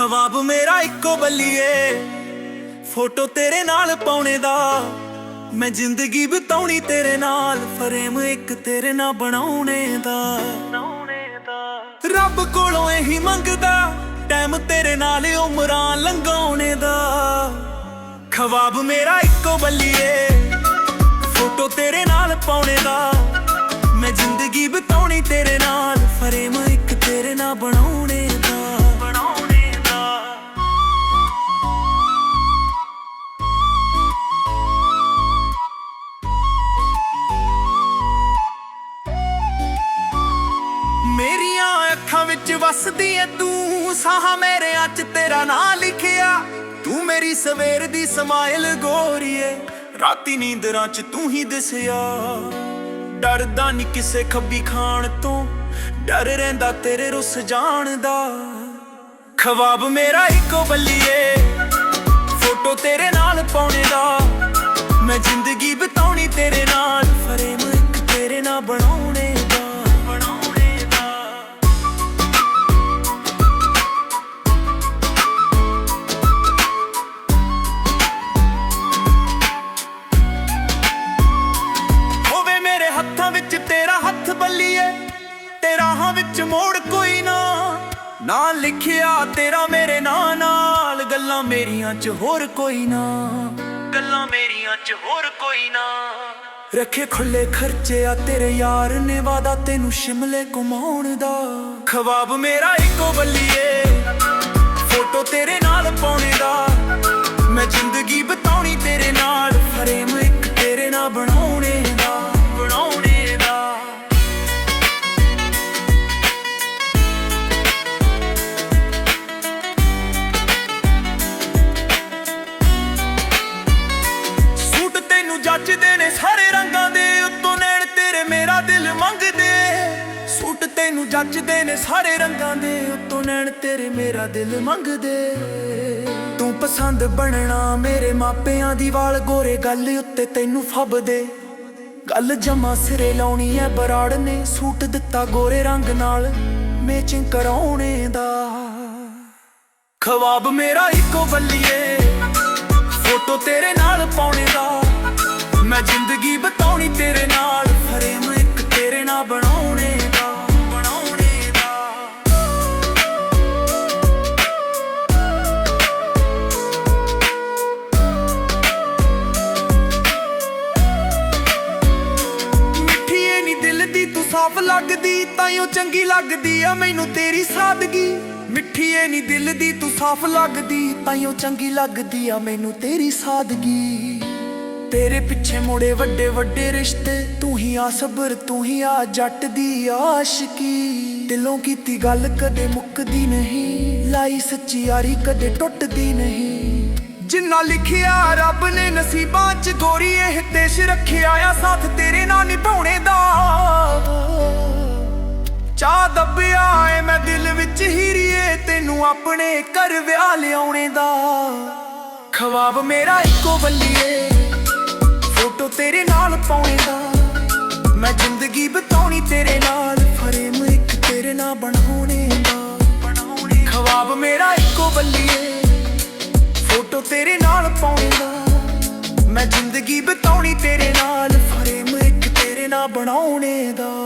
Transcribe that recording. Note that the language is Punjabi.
ਖਵਾਬ ਮੇਰਾ ਇੱਕੋ ਬੱਲੀਏ। ਫੋਟੋ ਤੇਰੇ ਨਾਲ ਪਾਉਣੇ ਦਾ। ਮੈਂ ਜ਼ਿੰਦਗੀ ਬਿਤਾਉਣੀ ਤੇਰੇ ਨਾਲ। ਫਰੇਮ ਇੱਕ ਤੇਰੇ ਨਾਲ ਬਣਾਉਣੇ ਦਾ। ਰੱਬ ਕੋਲੋਂ ਇਹੀ ਮੰਗਦਾ। ਟਾਈਮ ਤੇਰੇ ਨਾਲ ਉਮਰਾਂ ਲੰਘਾਉਣੇ ਦਾ। ਖਵਾਬ ਮੇਰਾ ਇੱਕੋ ਬੱਲੀਏ। ਵਿੱਚ ਐ ਤੂੰ। ਸਾਹ ਮੇਰੇ ਅੱਜ ਤੇਰਾ ਨਾਂ ਲਿਖਿਆ। ਤੂੰ ਮੇਰੀ ਸਵੇਰ ਦੀ ਸਮਾਈਲ ਗੋਰੀਏ। ਰਾਤੀ ਨੀਂਦਰਾਂ 'ਚ ਤੂੰ ਹੀ ਦਿਸਿਆ। ਡਰਦਾ ਨਹੀਂ ਕਿਸੇ ਖੱਬੀ ਖਾਣ ਤੋਂ। ਡਰ ਰਹਿੰਦਾ ਤੇਰੇ ਰੁੱਸ ਜਾਣ ਦਾ। ਖਵਾਬ ਮੇਰਾ ਇੱਕੋ ਬੱਲੀਏ। ਫੋਟੋ ਤੇਰੇ ਨਾਲ ਪਾਉਣੇ ਦਾ। ਮੈਂ ਜ਼ਿੰਦਗੀ ਬਿਤਾਉਣੀ ਤੇਰੇ ਨਾਲ। ਨਾ ਲਿਖਿਆ ਤੇਰਾ ਮੇਰੇ ਨਾਂ ਨਾਲ। ਗੱਲਾਂ ਮੇਰੀਆਂ 'ਚ ਹੋਰ ਕੋਈ ਨਾ। ਗੱਲਾਂ ਮੇਰੀਆਂ 'ਚ ਹੋਰ ਕੋਈ ਨਾ। ਰੱਖੇ ਖੁੱਲੇ ਖਰਚੇ ਆ ਤੇਰੇ ਯਾਰ। ਨੇ ਵਾਦਾ ਤੈਨੂੰ ਸ਼ਿਮਲੇ ਘੁਮਾਉਣ ਦਾ। ਖਵਾਬ ਮੇਰਾ ਇੱਕੋ ਬੱਲੀਏ। ਜੱਜਦੇ ਨੇ ਸਾਰੇ ਰੰਗਾਂ ਦੇ, ਉੱਤੋਂ ਨੈਣ ਤੇਰੇ ਮੇਰਾ ਦਿਲ ਮੰਗਦੇ। ਤੂੰ ਪਸੰਦ ਬਣਨਾ ਮੇਰੇ ਮਾਪਿਆਂ ਦੀ ਵਾਲ ਗੋਰੇ, ਗੱਲ ਉੱਤੇ ਤੈਨੂੰ ਫੱਬਦੇ। ਗੱਲ ਜਮਾ ਸਿਰੇ ਲਾਉਣੀ ਐ ਬਰਾੜ ਨੇ ਸੂਟ ਦਿੱਤਾ ਗੋਰੇ ਰੰਗ ਨਾਲ ਮੈਚਿੰਗ ਕਰਾਉਣੇ ਦਾ। ਖਵਾਬ ਮੇਰਾ ਇੱਕੋ ਬੱਲੀਏ, ਫੋਟੋ ਤੇਰੇ ਨਾਲ ਪਾਉਣੇ ਦਾ। ਮੈਂ ਜ਼ਿੰਦਗੀ ਬਤਾ ਸਾਫ਼ ਲੱਗਦੀ, ਤਾਈਓ ਚੰਗੀ ਲੱਗਦੀ ਆ ਮੈਨੂੰ ਤੇਰੀ ਸਾਦਗੀ। ਮਿੱਠੀ ਏ ਨੀ ਦਿਲ ਦੀ, ਤੂੰ ਸਾਫ਼ ਲੱਗਦੀ, ਤਾਈਓ ਚੰਗੀ ਲੱਗਦੀ ਆ ਮੈਨੂੰ ਤੇਰੀ ਸਾਦਗੀ। ਤੇਰੇ ਪਿੱਛੇ ਮੁੜੇ ਵੱਡੇ ਵੱਡੇ ਰਿਸ਼ਤੇ, ਤੂੰ ਹੀ ਆ ਸਬਰ, ਤੂੰ ਹੀ ਆ ਜੱਟ ਦੀ ਆਸ਼ਕੀ। ਦਿਲੋਂ ਕੀਤੀ ਗੱਲ ਕਦੇ ਮੁੱਕਦੀ ਨਹੀਂ, ਲਾਈ ਸੱਚੀ ਯਾਰੀ ਕਦੇ ਟੁੱਟਦੀ ਨਹੀਂ। ਜਿੰਨਾ ਲਿਖਿਆ ਰੱਬ ਨੇ ਨਸੀਬਾਂ 'ਚ, ਗੋਰੀ ਇਹ ਦੇਸ਼ ਰੱਖਿਆ ਆ ਸਾਥ ਵਿੱਚ ਹੀਰੀਏ, ਤੈਨੂੰ ਆਪਣੇ ਘਰ ਵਿਆਹ ਲਿਆਉਣੇ ਦਾ। ਖਵਾਬ ਮੇਰਾ ਇੱਕੋ ਬੱਲੀਏ, ਫੋਟੋ ਤੇਰੇ ਨਾਲ ਪਾਉਣੇ ਦਾ। ਮੈਂ ਜ਼ਿੰਦਗੀ ਬਿਤਾਉਣੀ ਤੇਰੇ ਨਾਲ, ਫਰੇਮ ਇੱਕ ਤੇਰੇ ਨਾਲ ਬਣਾਉਣੇ ਦਾ। ਬਣਾਉਣੇ ਖਵਾਬ ਮੇਰਾ ਇੱਕੋ ਬੱਲੀਏ, ਫੋਟੋ ਤੇਰੇ ਨਾਲ ਪਾਉਣੇ ਦਾ। ਮੈਂ ਜ਼ਿੰਦਗੀ ਬਿਤਾਉਣੀ ਤੇਰੇ ਨਾਲ, ਫਰੇਮ ਇੱਕ ਤੇਰੇ ਨਾਲ ਬਣਾਉਣੇ ਦਾ।